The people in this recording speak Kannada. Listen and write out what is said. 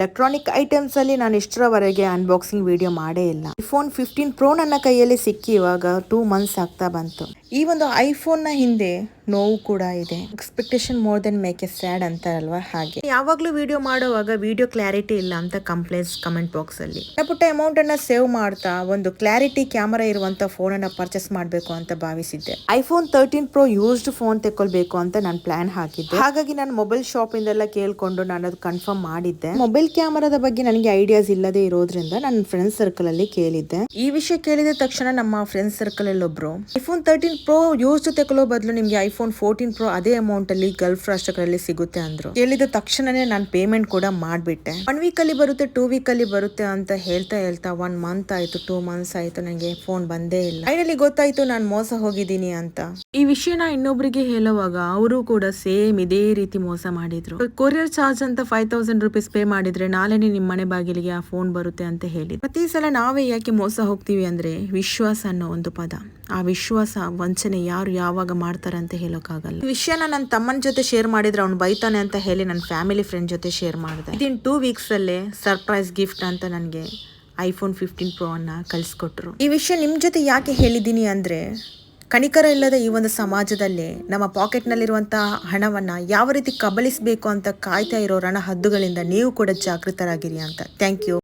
ಎಲೆಕ್ಟ್ರಾನಿಕ್ ಐಟಮ್ಸ್ ಅಲ್ಲಿ ನಾನು ಇಷ್ಟರವರೆಗೆ ಅನ್ಬಾಕ್ಸಿಂಗ್ ವಿಡಿಯೋ ಮಾಡೇ ಇಲ್ಲ. ಐಫೋನ್ ಫಿಫ್ಟೀನ್ ಪ್ರೋ ನನ್ನ ಕೈಯಲ್ಲಿ ಸಿಕ್ಕಿ ಇವಾಗ ಟೂ ಮಂತ್ಸ್ ಆಗ್ತಾ ಬಂತು. ಈ ಒಂದು ಐಫೋನ್ನ ಹಿಂದೆ ನೋವು ಕೂಡ ಇದೆ. Expectation more than make a sad ಅಂತಾರಲ್ವಾ? ಹಾಗೆ. ಯಾವಾಗ್ಲೂ ವಿಡಿಯೋ ಮಾಡುವಾಗ ವಿಡಿಯೋ ಕ್ಲಾರಿಟಿ ಇಲ್ಲ ಅಂತ ಕಂಪ್ಲೇಂಟ್ಸ್ ಕಮೆಂಟ್ ಬಾಕ್ಸ್ ಅಲ್ಲಿ. ಪುಟ್ಟ ಅಮೌಂಟ್ ಅನ್ನ ಸೇವ್ ಮಾಡ್ತಾ ಒಂದು ಕ್ಲಾರಿಟಿ ಕ್ಯಾಮರಾ ಇರುವಂತ ಫೋನ್ ಅನ್ನ ಪರ್ಚೇಸ್ ಮಾಡಬೇಕು ಅಂತ ಭಾವಿಸಿದ್ದೆ. IPhone thirteen pro used phone ತೆಕ್ಕೊಳ್ಬೇಕು ಅಂತ ನಾನು ಪ್ಲಾನ್ ಹಾಕಿದ್ದೆ. ಹಾಗಾಗಿ ನಾನು ಮೊಬೈಲ್ ಶಾಪ್ ಇಂದೆಲ್ಲ ಕೇಳ್ಕೊಂಡು ನಾನು ಅದು ಕನ್ಫರ್ಮ್ ಮಾಡಿದ್ದೆ. ಮೊಬೈಲ್ ಕ್ಯಾಮರಾದ ಬಗ್ಗೆ ನನಗೆ ಐಡಿಯಾಸ್ ಇಲ್ಲದೆ ಇರೋದ್ರಿಂದ ನನ್ನ ಫ್ರೆಂಡ್ ಸರ್ಕಲ್ ಅಲ್ಲಿ ಕೇಳಿದ್ದೆ. ಈ ವಿಷಯ ಕೇಳಿದ ತಕ್ಷಣ ನಮ್ಮ ಫ್ರೆಂಡ್ ಸರ್ಕಲ್ ಅಲ್ಲಿ ಒಬ್ರು ಐಫೋನ್ ತರ್ಟೀನ್ ಪ್ರೋ ಯೂಸ್ಡ್ ತೆಕೊಳ್ಳೋ ಬದಲು ನಿಮಗೆ ಐಫೋನ್ ಫೋರ್ಟೀನ್ ಪ್ರೋ ಅದೇ ಅಮೌಂಟ್ ಅಲ್ಲಿ ಗಲ್ಫ್ ರಾಷ್ಟ್ರಗಳಲ್ಲಿ ಸಿಗುತ್ತೆ ಅಂದ್ರು. ಕೇಳಿದ ತಕ್ಷಣನೇ ನಾನು ಪೇಮೆಂಟ್ ಕೂಡ ಮಾಡಿಬಿಟ್ಟೆ. ಒನ್ ವೀಕ್ ಅಲ್ಲಿ ಬರುತ್ತೆ ಟೂ ವೀಕ್ ಅಲ್ಲಿ ಬರುತ್ತೆ ಅಂತ ಹೇಳ್ತಾ ಹೇಳ್ತಾ ಒನ್ ಮಂತ್ ಆಯ್ತು ಟೂ ಮಂತ್ಸ್ ಆಯ್ತು ನನಗೆ ಫೋನ್ ಬಂದೇ ಇಲ್ಲ. ಫೈನಲಿ ಗೊತ್ತಾಯ್ತು ನಾನು ಮೋಸ ಹೋಗಿದ್ದೀನಿ ಅಂತ. ಈ ವಿಷಯನ ಇನ್ನೊಬ್ರಿಗೆ ಹೇಳುವಾಗ ಅವರು ಕೂಡ ಸೇಮ್ ಇದೇ ರೀತಿ ಮೋಸ ಮಾಡಿದ್ರು. ಕೊರಿಯರ್ ಚಾರ್ಜ್ ಅಂತ ಫೈವ್ ತೌಸಂಡ್ ರುಪೀಸ್ ಪೇ ಮಾಡಿದ್ರೆ ನಾಳೆನೆ ನಿಮ್ಮ ಮನೆ ಬಾಗಿಲಿಗೆ ಆ ಫೋನ್ ಬರುತ್ತೆ ಅಂತ ಹೇಳಿ ಪ್ರತಿ ಸಲ ನಾವೇ ಯಾಕೆ ಮೋಸ ಹೋಗ್ತೀವಿ ಅಂದ್ರೆ ವಿಶ್ವಾಸ ಅನ್ನೋ ಒಂದು ಪದ. ಆ ವಿಶ್ವಾಸ, ವಂಚನೆ ಯಾರು ಯಾವಾಗ ಮಾಡ್ತಾರೆ ಅಂತ ಹೇಳೋಕ್ಕಾಗಲ್ಲ. ಈ ವಿಷಯನ ನನ್ನ ತಮ್ಮನ ಜೊತೆ ಶೇರ್ ಮಾಡಿದ್ರೆ ಅವ್ನು ಬೈತಾನೆ ಅಂತ ಹೇಳಿ ನನ್ನ ಫ್ಯಾಮಿಲಿ ಫ್ರೆಂಡ್ ಜೊತೆ ಶೇರ್ ಮಾಡಿದೆ. ಇದಿನ್ ಟೂ ವೀಕ್ಸಲ್ಲೇ ಸರ್ಪ್ರೈಸ್ ಗಿಫ್ಟ್ ಅಂತ ನನಗೆ ಐಫೋನ್ ಫಿಫ್ಟೀನ್ ಪ್ರೋ ಅನ್ನ ಕಳಿಸ್ಕೊಟ್ರು. ಈ ವಿಷಯ ನಿಮ್ಮ ಜೊತೆ ಯಾಕೆ ಹೇಳಿದ್ದೀನಿ ಅಂದರೆ ಕಣಿಕರ ಇಲ್ಲದ ಈ ಒಂದು ಸಮಾಜದಲ್ಲಿ ನಮ್ಮ ಪಾಕೆಟ್ನಲ್ಲಿರುವಂತಹ ಹಣವನ್ನು ಯಾವ ರೀತಿ ಕಬಳಿಸಬೇಕು ಅಂತ ಕಾಯ್ತಾ ಇರೋ ರಣ ಹದ್ದುಗಳಿಂದ ನೀವು ಕೂಡ ಜಾಗೃತರಾಗಿರಿ ಅಂತ. Thank you